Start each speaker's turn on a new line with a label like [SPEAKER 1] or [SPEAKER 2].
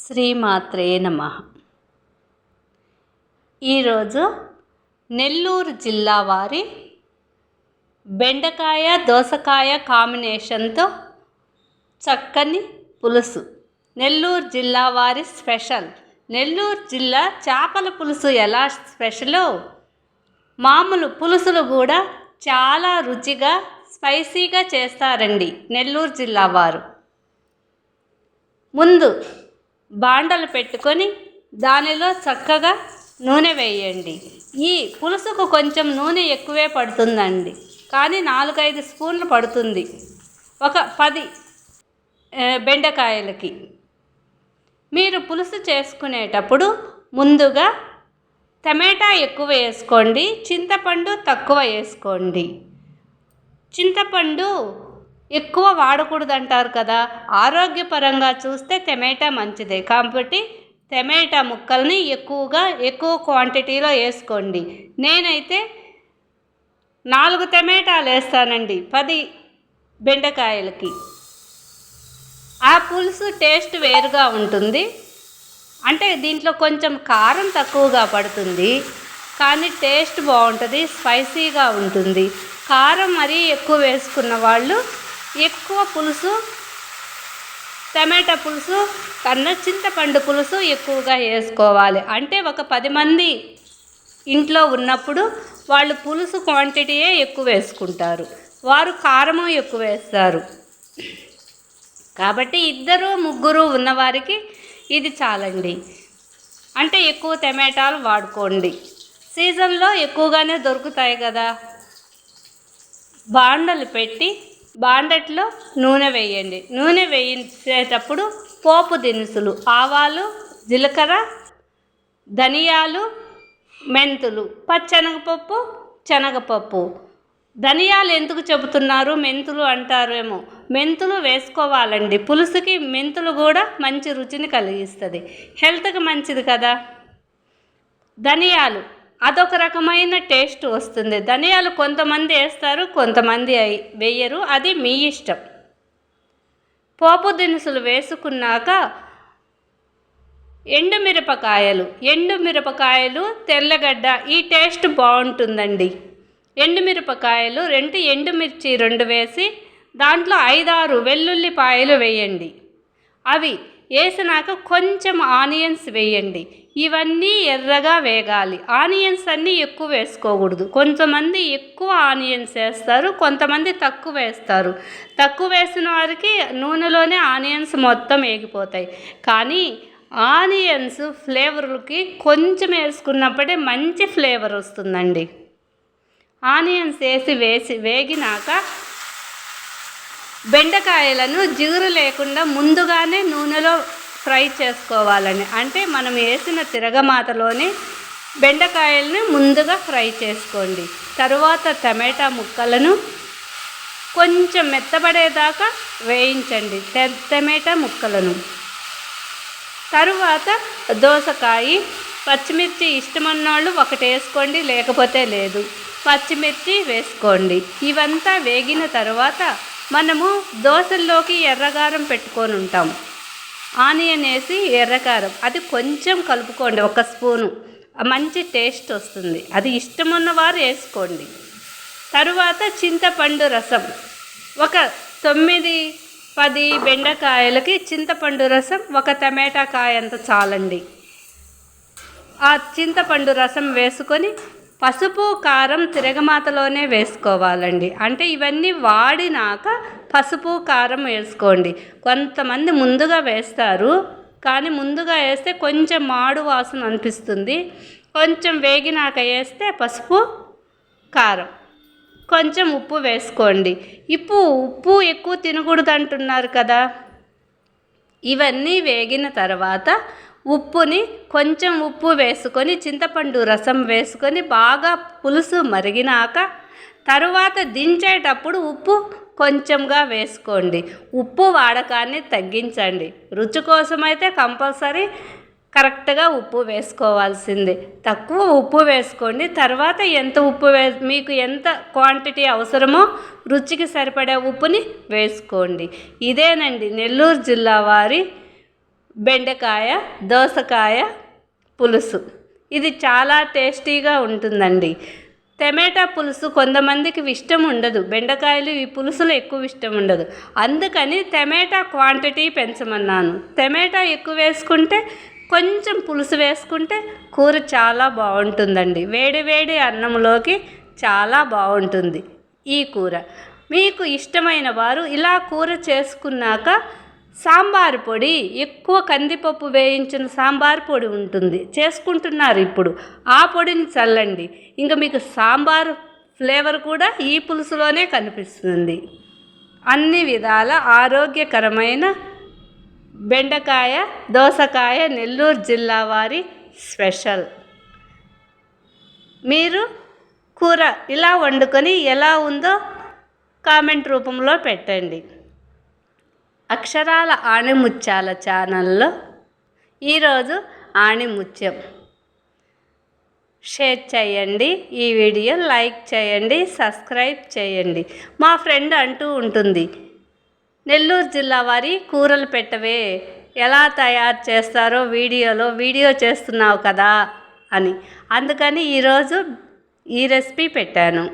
[SPEAKER 1] శ్రీమాత్రే నమ. ఈరోజు నెల్లూరు జిల్లా వారి బెండకాయ దోసకాయ కాంబినేషన్తో చక్కని పులుసు. నెల్లూరు జిల్లా వారి స్పెషల్. నెల్లూరు జిల్లా చేపల పులుసు ఎలా స్పెషలో? మామూలు పులుసులు కూడా చాలా రుచిగా స్పైసీగా చేస్తారండి నెల్లూరు జిల్లా వారు. ముందు బాండలు పెట్టుకొని దానిలో చక్కగా నూనె వేయండి. ఈ పులుసుకు కొంచెం నూనె ఎక్కువే పడుతుందండి. కానీ నాలుగైదు స్పూన్లు పడుతుంది. ఒక పది బెండకాయలకి. మీరు పులుసు చేసుకునేటప్పుడు ముందుగా టమాటా ఎక్కువ వేసుకోండి. చింతపండు తక్కువ వేసుకోండి. చింతపండు ఎక్కువ వాడకూడదు అంటారు కదా. ఆరోగ్యపరంగా చూస్తే టమాటా మంచిదే. కాబట్టి టమాటా ముక్కల్ని ఎక్కువగా ఎక్కువ క్వాంటిటీలో వేసుకోండి. నేనైతే నాలుగు టమాటాలు వేస్తానండి పది బెండకాయలకి. ఆ పులుసు టేస్ట్ వేరుగా ఉంటుంది. అంటే దీంట్లో కొంచెం కారం తక్కువగా పడుతుంది. కానీ టేస్ట్ బాగుంటుంది స్పైసీగా ఉంటుంది. కారం మరీ ఎక్కువ వేసుకున్న వాళ్ళు ఎక్కువ పులుసు టమాటా పులుసు కన్నా చింతపండు పులుసు ఎక్కువగా వేసుకోవాలి. అంటే ఒక పది మంది ఇంట్లో ఉన్నప్పుడు వాళ్ళు పులుసు క్వాంటిటీయే ఎక్కువ వేసుకుంటారు. వారు కారము ఎక్కువ వేస్తారు. కాబట్టి ఇద్దరు ముగ్గురు ఉన్నవారికి ఇది చాలండి. అంటే ఎక్కువ టమాటాలు వాడుకోండి. సీజన్లో ఎక్కువగానే దొరుకుతాయి కదా. బాండలు పెట్టి బాండట్లో నూనె వేయండి. నూనె వేయించేటప్పుడు పోపు దినుసులు ఆవాలు జీలకర్ర ధనియాలు మెంతులు పచ్చెనగపప్పు శనగపప్పు. ధనియాలు ఎందుకు చెబుతున్నారు? మెంతులు అంటారేమో. మెంతులు వేసుకోవాలండి. పులుసుకి మెంతులు కూడా మంచి రుచిని కలిగిస్తుంది. హెల్త్కి మంచిది కదా. ధనియాలు అదొక రకమైన టేస్ట్ వస్తుంది. ధనియాలు కొంతమంది వేస్తారు కొంతమంది వేయరు. అది మీ ఇష్టం. పోపు దినుసులు వేసుకున్నాక ఎండుమిరపకాయలు ఎండుమిరపకాయలు తెల్లగడ్డ ఈ టేస్ట్ బాగుంటుందండి. ఎండుమిరపకాయలు రెండు ఎండుమిర్చి రెండు వేసి దాంట్లో ఐదారు వెల్లుల్లిపాయలు వేయండి. అవి వేసినాక కొంచెం ఆనియన్స్ వేయండి. ఇవన్నీ ఎర్రగా వేగాలి. ఆనియన్స్ అన్నీ ఎక్కువ వేసుకోకూడదు. కొంతమంది ఎక్కువ ఆనియన్స్ వేస్తారు కొంతమంది తక్కువ వేస్తారు. తక్కువ వేసిన వారికి నూనెలోనే ఆనియన్స్ మొత్తం వేగిపోతాయి కానీ ఆనియన్స్ ఫ్లేవర్కి కొంచెం వేసుకున్నప్పుడే మంచి ఫ్లేవర్ వస్తుందండి. ఆనియన్స్ వేసి వేసి వేగినాక బెండకాయలను జిగురు లేకుండా ముందుగానే నూనెలో ఫ్రై చేసుకోవాలని. అంటే మనం వేసిన తిరగమాతలోనే బెండకాయలను ముందుగా ఫ్రై చేసుకోండి. తరువాత టమాటా ముక్కలను కొంచెం మెత్తబడేదాకా వేయించండి. టె- టమాటా ముక్కలను. తరువాత దోసకాయ పచ్చిమిర్చి ఇష్టమన్నోళ్ళు ఒకటి వేసుకోండి లేకపోతే లేదు. పచ్చిమిర్చి వేసుకోండి. ఇవంతా వేగిన తర్వాత మనము దోశల్లోకి ఎర్రగారం పెట్టుకొని ఉంటాం. ఆనియన్ వేసి ఎర్రకారం. అది కొంచెం కలుపుకోండి ఒక స్పూను. మంచి టేస్ట్ వస్తుంది. అది ఇష్టం ఉన్నవారు వేసుకోండి. తరువాత చింతపండు రసం. ఒక తొమ్మిది పది బెండకాయలకి చింతపండు రసం ఒక టమాటా కాయ అంత చాలండి. ఆ చింతపండు రసం వేసుకొని పసుపు కారం తిరగమాతలోనే వేసుకోవాలండి. అంటే ఇవన్నీ వాడినాక పసుపు కారం వేసుకోండి. కొంతమంది ముందుగా వేస్తారు కానీ ముందుగా వేస్తే కొంచెం మాడు వాసన అనిపిస్తుంది. కొంచెం వేగినాక వేస్తే పసుపు కారం. కొంచెం ఉప్పు వేసుకోండి. ఇప్పుడు ఉప్పు ఎక్కువ తినకూడదు అంటున్నారు కదా. ఇవన్నీ వేగిన తర్వాత ఉప్పుని కొంచెం ఉప్పు వేసుకొని చింతపండు రసం వేసుకొని బాగా పులుసు మరిగినాక తరువాత దించేటప్పుడు ఉప్పు కొంచెంగా వేసుకోండి. ఉప్పు వాడకాన్ని తగ్గించండి. రుచి కోసమైతే కంపల్సరీ కరెక్ట్గా ఉప్పు వేసుకోవాల్సిందే. తక్కువ ఉప్పు వేసుకోండి. తర్వాత ఎంత ఉప్పు వే మీకు ఎంత క్వాంటిటీ అవసరమో రుచికి సరిపడే ఉప్పుని వేసుకోండి. ఇదేనండి నెల్లూరు జిల్లా వారి బెండకాయ దోసకాయ పులుసు. ఇది చాలా టేస్టీగా ఉంటుందండి. టమాటా పులుసు కొంతమందికి ఇష్టం ఉండదు. బెండకాయలు ఈ పులుసులు ఎక్కువ ఇష్టం ఉండదు. అందుకని టమాటా క్వాంటిటీ పెంచమన్నాను. టమాటా ఎక్కువ వేసుకుంటే కొంచెం పులుసు వేసుకుంటే కూర చాలా బాగుంటుందండి. వేడి వేడి అన్నంలోకి చాలా బాగుంటుంది ఈ కూర. మీకు ఇష్టమైన వారు ఇలా కూర చేసుకున్నాక సాంబార్ పొడి ఎక్కువ కందిపప్పు వేయించిన సాంబార్ పొడి ఉంటుంది. చేసుకుంటున్నారు ఇప్పుడు. ఆ పొడిని చల్లండి. ఇంకా మీకు సాంబార్ ఫ్లేవర్ కూడా ఈ పులుసులోనే కనిపిస్తుంది. అన్ని విధాల ఆరోగ్యకరమైన బెండకాయ దోసకాయ నెల్లూరు జిల్లా వారి స్పెషల్. మీరు కూర ఇలా వండుకొని ఎలా ఉందో కామెంట్ రూపంలో పెట్టండి. అక్షరాల ఆణిముత్యాల ఛానల్లో ఈరోజు ఆణిముత్యం. షేర్ చేయండి ఈ వీడియో లైక్ చేయండి సబ్స్క్రైబ్ చేయండి. మా ఫ్రెండ్ అంటూ ఉంటుంది నెల్లూరు జిల్లా వారి కూరలు పెట్టవే ఎలా తయారు చేస్తారో వీడియోలో వీడియో చేస్తున్నావు కదా అని. అందుకని ఈరోజు ఈ రెసిపీ పెట్టాను.